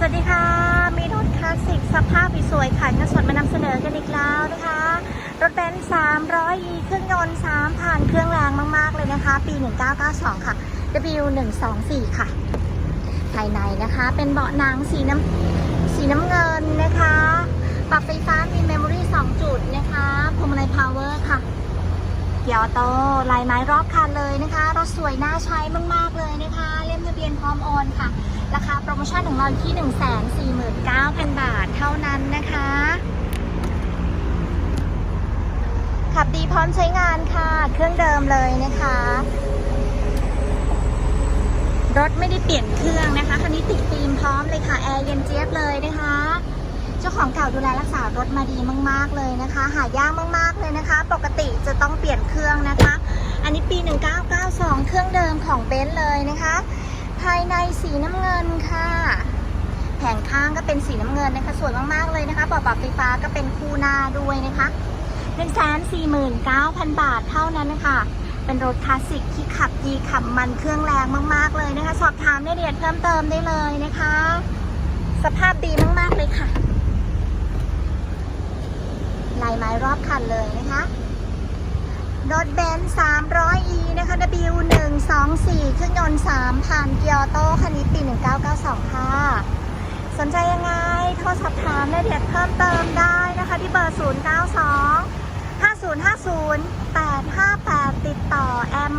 สวัสดีค่ะ มีรถคลาสสิกสภาพสวยขายเงินสดมานำเสนอกันอีกแล้วนะคะ รถเบนซ์300 e เครื่องยนต์3ผ่านเครื่องแรงมากๆเลยนะคะ ปี 1992 ค่ะ W124 ค่ะ ภายในนะคะเป็นเบาะหนังสีน้ำสีน้ำเงินนะคะ ปรับไฟฟ้ามีเมมโมรี่2จุดนะคะพวงมาลัยพาวเวอร์ค่ะ กียร์อโต้ลายไม้รอบคันเลยนะคะรถสวยน่าใช้มากๆเลยนะคะ เล่มทะเบียนพร้อมโอนค่ะ ราคาโปรโมชั่นของเราที่ 149,000 บาทเท่านั้นนะคะ ขับดีพร้อมใช้งานค่ะ เครื่องเดิมเลยนะคะ รถไม่ได้เปลี่ยนเครื่องนะคะคันนี้ติดฟิล์มพร้อมเลยค่ะ แอร์เย็นเจี๊ยบเลยนะคะ เจ้าของเก่าดูแลรักษารถมาดีมาก ๆเลยนะคะ หายากมากๆเลยนะคะ รื่องนะคะ อันนี้ปี 1992 เครื่องเดิมของเบนซ์เลยนะคะ ภายในสีน้ำเงินค่ะ แผงข้างก็เป็นสีน้ำเงินนะคะ สวยมากๆเลยนะคะเบปรับไฟฟ้าก็เป็นคู่หน้าด้วยนะคะ149,000 บาทเท่านั้นนะคะเป็นรถคลาสสิกที่ขับดีขับมันเครื่องแรงมาก ๆ เลยนะคะ สอบถามรายละเอียดเพิ่มเติมได้เลยนะคะ สภาพดีมาก ๆ เลยค่ะลายไม้รอบคันเลยนะคะ รถเบนซ์ 300e นะคะ W124 เครื่องยนต์3ผ่านเกียร์โต้คันนี้ปี 1992 ค่ะ สนใจยังไง โทรสอบถามรายละเอียดเพิ่มเติมได้นะคะ ที่เบอร์ 092 5050 858 ติดต่อแอม